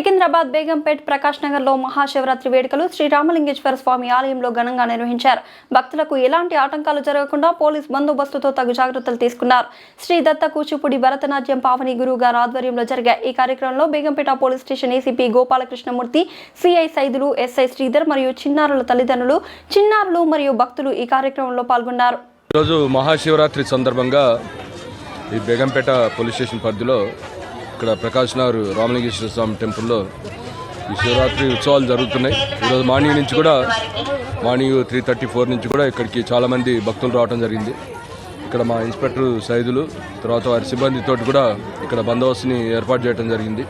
సికింద్రాబాద్ బేగంపేట్ ప్రకాష్ నగర్లో మహాశివరాత్రి వేడుకలు శ్రీరామలింగేశ్వర స్వామి ఆలయంలో ఘనంగా నిర్వహించారు. భక్తులకు ఎలాంటి ఆటంకాలు జరగకుండా పోలీస్ బందోబస్తుతో తగు జాగ్రత్తలు తీసుకున్నారు. శ్రీ దత్త కూచిపూడి భరతనాట్యం పావని గురువు గారి ఆధ్వర్యంలో జరిగే ఈ కార్యక్రమంలో Begumpet police station ACP Gopalakrishnamurthy CI Saidulu SI Sridhar మరియు చిన్నారుల తల్లిదండ్రులు చిన్నారులు మరియు భక్తులు ఈ కార్యక్రమంలో పాల్గొన్నారు. ఈరోజు మహాశివరాత్రి సందర్భంగా ఈ బేగంపేట పోలీస్ స్టేషన్ పరిధిలో ఇక్కడ ప్రకాష్ నగర్ రామలింగేశ్వర స్వామి టెంపుల్లో ఈ శివరాత్రి ఉత్సవాలు జరుగుతున్నాయి. ఈరోజు మార్నింగ్ నుంచి కూడా మార్నింగ్ త్రీ థర్టీ ఫోర్ నుంచి కూడా ఇక్కడికి చాలామంది భక్తులు రావడం జరిగింది. ఇక్కడ మా ఇన్స్పెక్టర్ సైదులు తర్వాత వారి సిబ్బందితో కూడా ఇక్కడ బందోబస్తుని ఏర్పాటు చేయడం జరిగింది.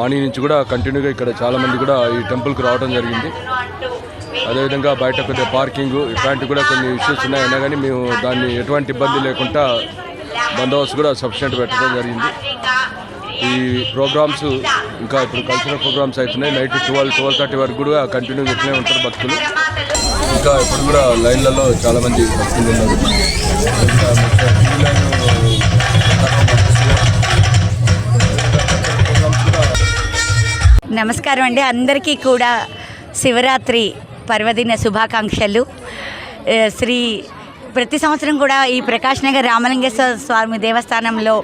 మార్నింగ్ నుంచి కూడా కంటిన్యూగా ఇక్కడ చాలామంది కూడా ఈ టెంపుల్కి రావడం జరిగింది. అదేవిధంగా బయట కొద్దిగా పార్కింగ్ ఇట్లాంటివి కూడా కొన్ని ఇష్యూస్ ఉన్నాయన్నా కానీ మేము దాన్ని ఎటువంటి ఇబ్బంది లేకుండా బందోబస్తు కూడా సఫిషియెంట్ పెట్టడం జరిగింది. ఈ ప్రోగ్రామ్స్ ఇంకా ఇప్పుడు కల్చరల్ ప్రోగ్రామ్స్ అవుతున్నాయి నైట్ ట్వెల్వ్ ట్వెల్వ్ థర్టీ వరకు కూడా కంటిన్యూ ఇట్లనే ఉంటారు భక్తులు. ఇంకా ఇప్పుడు కూడా లైన్లలో చాలా మంది భక్తులు ఉన్నారు. నమస్కారం అండి. అందరికీ కూడా శివరాత్రి పర్వదిన శుభాకాంక్షలు. శ్రీ ప్రతి సంవత్సరం కూడా ఈ ప్రకాష్ నగర్ రామలింగేశ్వర స్వామి దేవస్థానంలో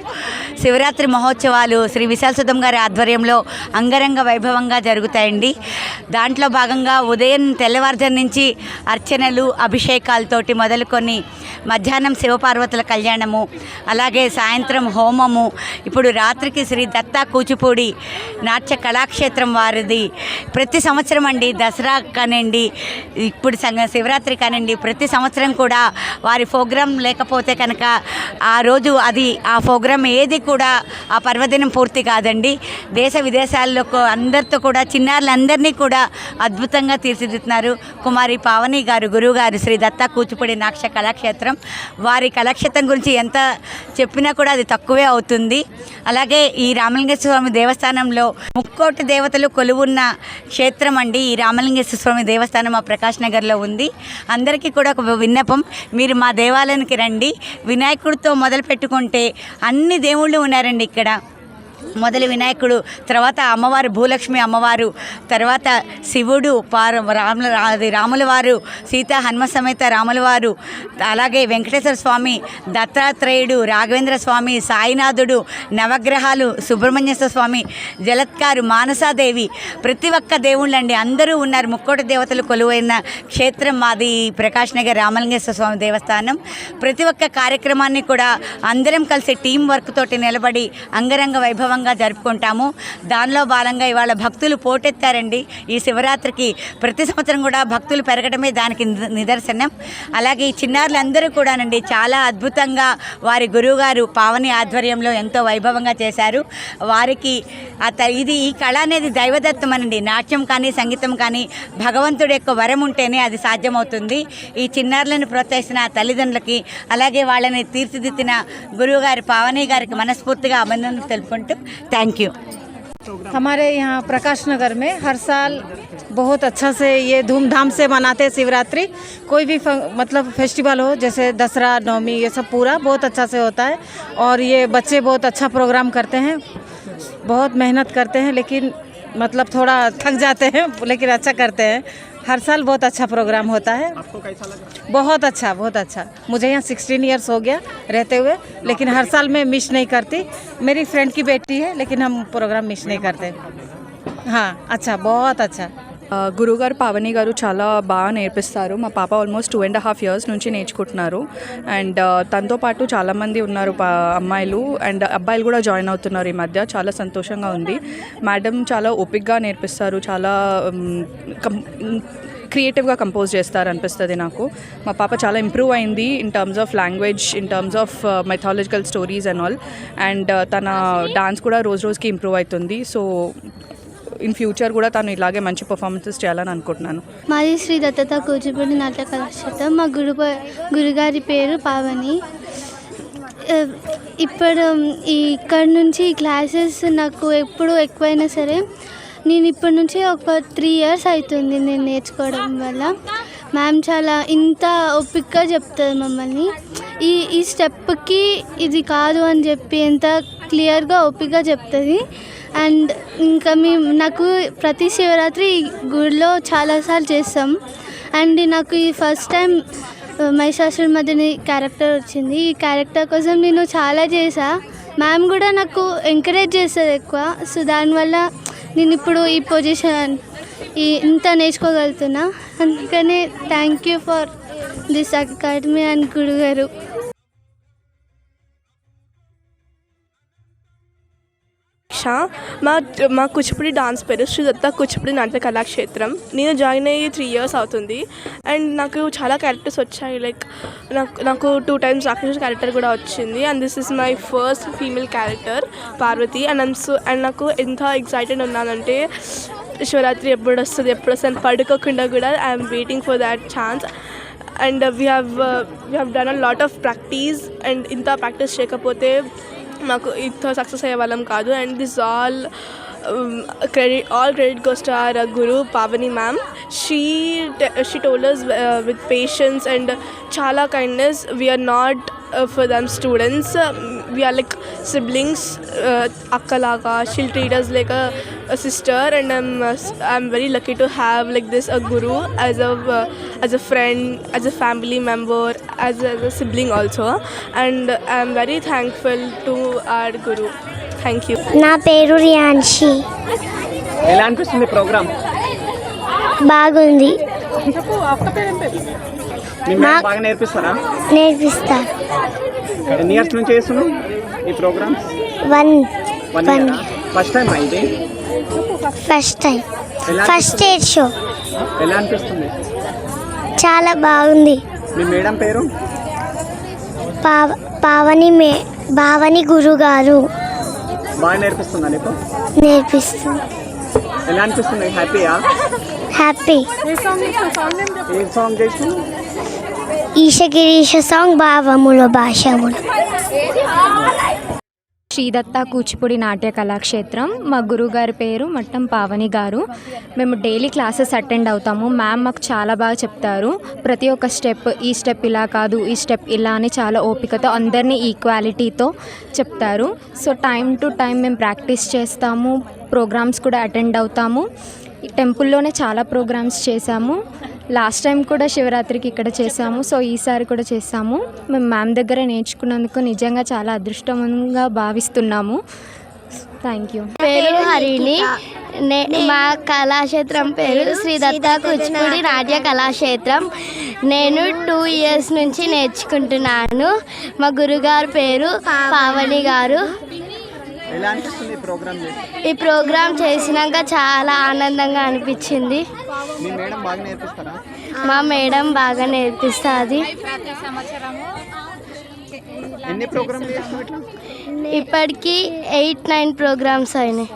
శివరాత్రి మహోత్సవాలు శ్రీ విశాల్ సుధం గారి ఆధ్వర్యంలో అంగరంగ వైభవంగా జరుగుతాయండి. దాంట్లో భాగంగా ఉదయం తెల్లవారుజాము నుంచి అర్చనలు అభిషేకాలతోటి మొదలుకొని మధ్యాహ్నం శివపార్వతుల కళ్యాణము అలాగే సాయంత్రం హోమము ఇప్పుడు రాత్రికి శ్రీ దత్తా కూచిపూడి నాట్య కళాక్షేత్రం వారిది. ప్రతి సంవత్సరం అండి దసరా కానివ్వండి ఇప్పుడు సంగ శివరాత్రి కానివ్వండి ప్రతి సంవత్సరం కూడా వారి ప్రోగ్రాం లేకపోతే కనుక ఆ రోజు అది ఆ ప్రోగ్రాం ఏది కూడా ఆ పర్వదినం పూర్తి కాదండి. దేశ విదేశాల్లో అందరితో కూడా చిన్నారులందరినీ కూడా అద్భుతంగా తీర్చిదిద్దుతున్నారు. కుమారి పావని గారు గురువు గారు శ్రీ దత్తా కూచిపూడి నాక్ష కళాక్షేత్రం. వారి కళాక్షేత్రం గురించి ఎంత చెప్పినా కూడా అది తక్కువే అవుతుంది. అలాగే ఈ రామలింగేశ్వర స్వామి దేవస్థానంలో ముక్కోటి దేవతలు కొలువున్న క్షేత్రం అండి. ఈ రామలింగేశ్వర స్వామి దేవస్థానం మా ప్రకాష్ నగర్లో ఉంది. అందరికీ కూడా ఒక విన్నపం. మీరు మా దేవాలయానికి రండి. వినాయకుడితో మొదలు పెట్టుకుంటే అన్ని దేవుళ్ళు ఉన్నారండి ఇక్కడ. మొదలు వినాయకుడు తర్వాత అమ్మవారు భూలక్ష్మి అమ్మవారు తర్వాత శివుడు పార రాముల అది రాముల వారు సీత హనుమ సమేత రాముల వారు అలాగే వెంకటేశ్వర స్వామి దత్తాత్రేయుడు రాఘవేంద్ర స్వామి సాయినాథుడు నవగ్రహాలు సుబ్రహ్మణ్యేశ్వర స్వామి జలత్కారు మానసాదేవి ప్రతి ఒక్క దేవుళ్ళండి అందరూ ఉన్నారు. ముక్కోటి దేవతలు కొలువైన క్షేత్రం మాది ప్రకాష్ నగర్ రామలింగేశ్వర స్వామి దేవస్థానం. ప్రతి ఒక్క కార్యక్రమాన్ని కూడా అందరం కలిసి టీం వర్క్ తోటి నిలబడి అంగరంగ వైభవంగా జరుపుకుంటాము. దానిలో భాగంగా ఇవాళ భక్తులు పోటెత్తారండి. ఈ శివరాత్రికి ప్రతి సంవత్సరం కూడా భక్తులు పెరగడమే దానికి నిదర్శనం. అలాగే ఈ చిన్నారులందరూ కూడానండి చాలా అద్భుతంగా వారి గురువుగారు పావని ఆధ్వర్యంలో ఎంతో వైభవంగా చేశారు. వారికి అత ఇది ఈ కళ అనేది దైవదత్తం అనండి. నాట్యం కానీ సంగీతం కానీ భగవంతుడి యొక్క వరం ఉంటేనే అది సాధ్యమవుతుంది. ఈ చిన్నారులను ప్రోత్సహించిన తల్లిదండ్రులకి అలాగే వాళ్ళని తీర్చిదిద్దిన గురువుగారి పావని గారికి మనస్ఫూర్తిగా అభినందనలు తెలుపుకుంటూ थैंक यू हमारे यहाँ प्रकाश नगर में हर साल बहुत अच्छा से ये धूमधाम से मनाते हैं शिवरात्रि। कोई भी मतलब फेस्टिवल हो, जैसे दसरा, नवमी, ये सब पूरा बहुत अच्छा से होता है। और ये बच्चे बहुत अच्छा प्रोग्राम करते हैं। बहुत मेहनत करते हैं, लेकिन मतलब थोड़ा थक जाते हैं, लेकिन अच्छा करते हैं। हर साल बहुत अच्छा प्रोग्राम होता है। आपको कैसा लगा बहुत अच्छा बहुत अच्छा। मुझे यहाँ सिक्सटीन ईयर्स हो गया रहते हुए लेकिन हर साल मैं मिस नहीं करती। मेरी फ्रेंड की बेटी है लेकिन हम प्रोग्राम मिस नहीं करते। हाँ अच्छा बहुत अच्छा। గురుగారు పావని గారు చాలా బాగా నేర్పిస్తారు. మా పాప almost two and half years నుంచి నేర్చుకుంటున్నారు. అండ్ తనతో పాటు చాలామంది ఉన్నారు పా అమ్మాయిలు. అండ్ అబ్బాయిలు కూడా జాయిన్ అవుతున్నారు ఈ మధ్య. చాలా సంతోషంగా ఉంది. మేడం చాలా ఓపిక్గా నేర్పిస్తారు. చాలా కం క్రియేటివ్గా కంపోజ్ చేస్తారు అనిపిస్తుంది నాకు. మా పాప చాలా ఇంప్రూవ్ అయింది in terms of language in terms of mythological stories and all and తన డాన్స్ కూడా రోజు రోజుకి ఇంప్రూవ్ అవుతుంది. సో ఇన్ ఫ్యూచర్ కూడా తను ఇలాగే మంచి పర్ఫార్మెన్సెస్ చేయాలని అనుకుంటున్నాను. మాది శ్రీ దత్తత కూచిపూడి నాట్య కళాశాల మా గురు గురుగారి పేరు పావని. ఇప్పుడు ఈ ఇక్కడ నుంచి క్లాసెస్ నాకు ఎప్పుడు ఎక్కువైనా సరే నేను ఇప్పటి నుంచి ఒక త్రీ ఇయర్స్ అవుతుంది నేను నేర్చుకోవడం వల్ల. మ్యామ్ చాలా ఇంత ఓపిక్గా చెప్తుంది మమ్మల్ని. ఈ ఈ స్టెప్కి ఇది కాదు అని చెప్పి ఎంత క్లియర్గా ఓపిక్గా చెప్తుంది. అండ్ ఇంకా మేము నాకు ప్రతి శివరాత్రి గుడిలో చాలాసార్లు చేస్తాం. అండ్ నాకు ఈ ఫస్ట్ టైం మహిషాసుల మధ్యని క్యారెక్టర్ వచ్చింది. ఈ క్యారెక్టర్ కోసం నేను చాలా చేసా మ్యామ్ కూడా నాకు ఎంకరేజ్ చేస్తుంది ఎక్కువ. సో దానివల్ల నేను ఇప్పుడు ఈ పొజిషన్ ఈ ఇంత నేర్చుకోగలుగుతున్నా. అందుకనే thank you for this academy and గురుగారు. షా మా మా కూచిపూడి డాన్స్ పేరు శ్రీ దత్త కూచిపూడి నాట్య కళాక్షేత్రం. నేను జాయిన్ అయ్యి త్రీ ఇయర్స్ అవుతుంది. అండ్ నాకు చాలా క్యారెక్టర్స్ వచ్చాయి. లైక్ నాకు నాకు టూ టైమ్స్ రాక్షస క్యారెక్టర్ కూడా వచ్చింది. And this is my first female character Parvati and I'm so and నాకు ఎంత ఎక్సైటెడ్ ఉన్నానంటే శివరాత్రి ఎప్పుడు వస్తుంది ఎప్పుడు వస్తుంది పడుకోకుండా కూడా I'm waiting for that chance and we have we have done a lot of practice and ఇంత ప్రాక్టీస్ చేయకపోతే మాకు ఇంత సక్సెస్ అయ్యే వాళ్ళం కాదు. And this all credit all credit goes to our guru Pavani ma'am she she tolerates with patience and చాలా kindness we are not for them students we are like siblings అక్కలాగా she'll treats us like a sister and I'm uh, I'm very lucky to have like this a guru as a uh, as a friend as a family member as a, as a sibling also and I'm very thankful to our guru thank you నా పేరు రియాన్షి ఎలా అనిపిస్తుంది programme బాగుంది మీ madam బాగా నేర్పిస్తారా నేర్పిస్తా ఎన్ని years నుంచి చేస్తున్నావు ఈ programs one one first time ఇది? First time first stage show ఎలా అనిపిస్తుంది? చాలా బాగుంది. మీ మేడం పేరు? పావ పావని మే భావని గురుగారు బాగా నేర్పిస్తుందా నీకు? నేర్పిస్తుంది. ఎలా అనిపిస్తుంది? హ్యాపీయా హ్యాపీ ఏ సాంగ్ చేసి ఈశగిరీష సాంగ్ భావములు భాషములు శ్రీదత్త కూచిపూడి నాట్య కళాక్షేత్రం. మా గురువుగారి పేరు మట్టం పావని గారు. మేము డైలీ క్లాసెస్ అటెండ్ అవుతాము. మ్యామ్ మాకు చాలా బాగా చెప్తారు. ప్రతి ఒక్క స్టెప్ ఈ స్టెప్ ఇలా కాదు ఈ స్టెప్ ఇలా అని చాలా ఓపికతో అందరినీ ఈక్వాలిటీతో చెప్తారు. సో టైం టు టైం మేము ప్రాక్టీస్ చేస్తాము. ప్రోగ్రామ్స్ కూడా అటెండ్ అవుతాము. ఈ టెంపుల్లోనే చాలా ప్రోగ్రామ్స్ చేశాము. లాస్ట్ టైం కూడా శివరాత్రికి ఇక్కడ చేసాము సో ఈసారి కూడా చేసాము మేము మ్యామ్ దగ్గర నేర్చుకున్నందుకు నిజంగా చాలా అదృష్టంగా భావిస్తున్నాము. థ్యాంక్ యూ పేరు హరిణి. మా కళాక్షేత్రం పేరు శ్రీ దత్త కూచిపూడి నాట్య కళాక్షేత్రం. నేను టూ ఇయర్స్ నుంచి నేర్చుకుంటున్నాను. మా గురుగారు పేరు పావని గారు. ఈ ప్రోగ్రామ్ చేసినాక చాలా ఆనందంగా అనిపించింది. మీ మేడం బాగా నేర్పిస్తుంది. ఇప్పటికీ ఎయిట్ నైన్ ప్రోగ్రామ్స్ అయినాయి.